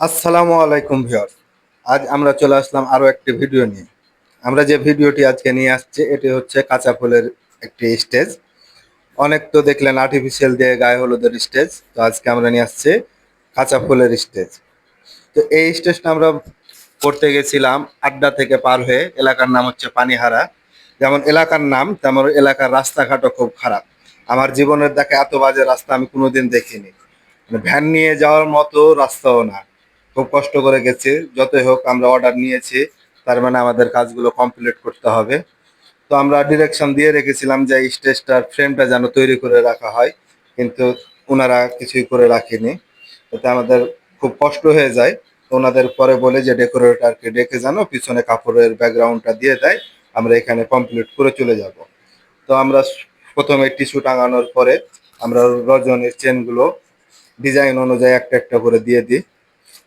আসসালামু আলাইকুম ভিউয়ার আজ আমরা চলে আসলাম আরও একটি ভিডিও নিয়ে। আমরা যে ভিডিওটি আজকে নিয়ে আসছি, এটি হচ্ছে কাঁচা ফুলের একটি স্টেজ। অনেক তো দেখলেন আর্টিফিশিয়াল দিয়ে গায়ে হলুদের স্টেজ, তো আজকে আমরা নিয়ে আসছি কাঁচা ফুলের স্টেজ। তো এই স্টেজটা আমরা করতে গেছিলাম আড্ডা থেকে পার হয়ে, এলাকার নাম হচ্ছে পানিহারা। যেমন এলাকার নাম, তেমন এলাকার রাস্তাঘাটও খুব খারাপ। আমার জীবনের দেখা এত বাজে রাস্তা আমি কোনোদিন দেখিনি। মানে ভ্যান নিয়ে যাওয়ার মতো রাস্তাও না। খুব কষ্ট করে গেছে। যতই হোক আমরা অর্ডার নিয়েছি, তার মানে আমাদের কাজগুলো কমপ্লিট করতে হবে। তো আমরা ডিরেকশন দিয়ে রেখেছিলাম যে স্টেজটার ফ্রেমটা যেন তৈরি করে রাখা হয়, কিন্তু ওনারা কিছুই করে রাখেনি। এতে আমাদের খুব কষ্ট হয়ে যায়। তো ওনাদের পরে বলে যে ডেকোরেটরকে ডেকে যেন পিছনে কাপড়ের ব্যাকগ্রাউন্ডটা দিয়ে দেয়, আমরা এখানে কমপ্লিট করে চলে যাব। তো আমরা প্রথমে টিস্যু টাঙানোর পরে আমরা রজনীর চেনগুলো ডিজাইন অনুযায়ী একটা একটা করে দিয়ে দিই।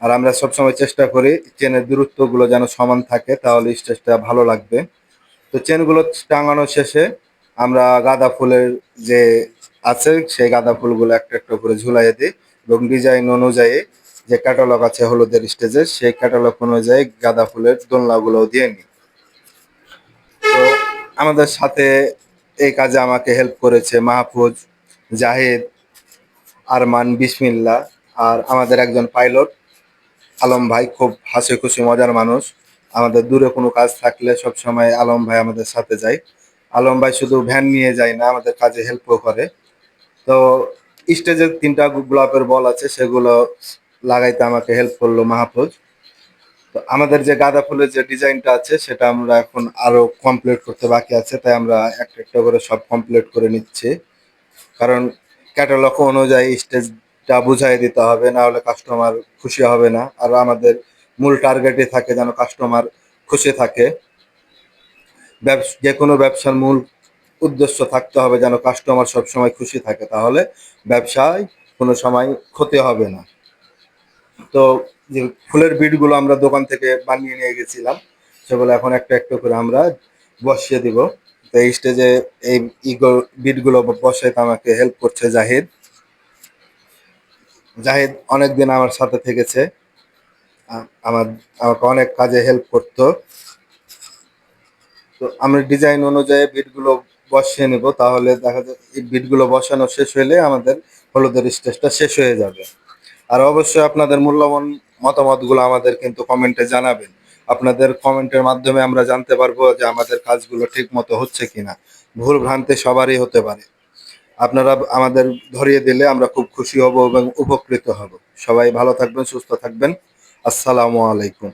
আর আমরা সবসময় চেষ্টা করি চেনের দূরত্বগুলো যেন সমান থাকে, তাহলে স্টেজটা ভালো লাগবে। তো চেনগুলো টাঙানো শেষে আমরা গাঁদা ফুলের যে আছে, সেই গাঁদা ফুলগুলো একটা একটা করে ঝুলাইয়ে দিই এবং ডিজাইন অনুযায়ী যে ক্যাটালগ আছে হলুদের স্টেজে, সেই ক্যাটালগ অনুযায়ী গাঁদা ফুলের দোলনাগুলো দিয়ে নিই। তো আমাদের সাথে এই কাজে আমাকে হেল্প করেছে মাহফুজ, জাহেদ, আরমান বিসমিল্লা আর আমাদের একজন পাইলট। আলম ভাই খুব হাসি খুশি, মজার মানুষ। আমাদের দূরে কোনো কাজ থাকলে সব সময় আলম ভাই আমাদের সাথে যায়। আলম ভাই শুধু ভ্যান নিয়ে যায় না, আমাদের কাজে হেল্পও করে। তো স্টেজের তিনটা গোলাপের বল আছে, সেগুলো লাগাইতে আমাকে হেল্প করল মাহফুজ। তো আমাদের যে গাঁদা ফুলের যে ডিজাইনটা আছে, সেটা আমরা এখন আরও কমপ্লিট করতে বাকি আছে, তাই আমরা একটা একটা করে সব কমপ্লিট করে নিচ্ছি। কারণ ক্যাটালগ অনুযায়ী স্টেজটা বুঝাই দিতে হবে, না হলে কাস্টমার খুশি হবে না। আর আমাদের মূল টার্গেটই থাকে যেন কাস্টমার খুশি থাকে। যে কোনো ব্যবসার মূল উদ্দেশ্য থাকতে হবে যেন কাস্টমার সবসময় খুশি থাকে। তাহলে ব্যবসায় কোনো সময় ক্ষতি হবে না। তো যে ফুলের বিটগুলো আমরা দোকান থেকে বানিয়ে নিয়ে গেছিলাম, সেগুলো এখন একটা একটা করে আমরা বসিয়ে দিব। তো এই স্টেজে এই ইগো বিটগুলো বসাইতে আমাকে হেল্প করছে জাহিদ। জাহিদ অনেকদিন আমার সাথে থেকেছে। আমার আমাকে অনেক কাজে হেল্প করতো। তো আমরা ডিজাইন অনুযায়ী বিটগুলো বসিয়ে নিব, তাহলে দেখা যায় এই বিটগুলো বসানো শেষ হলে আমাদের হলুদের স্টেজটা শেষ হয়ে যাবে। আর অবশ্যই আপনাদের মূল্যবান মতামতগুলো আমাদের কিন্তু কমেন্টে জানাবেন। আপনাদের কমেন্টের মাধ্যমে আমরা জানতে পারব যে আমাদের কাজগুলো ঠিক মতো হচ্ছে কিনা। ভুল ভ্রান্তি সবারই হতে পারে। আপনারা আমাদের ধরিয়ে দিলে আমরা খুব খুশি হব এবং উপকৃত হব। সবাই ভালো থাকবেন, সুস্থ থাকবেন। আসসালামু আলাইকুম।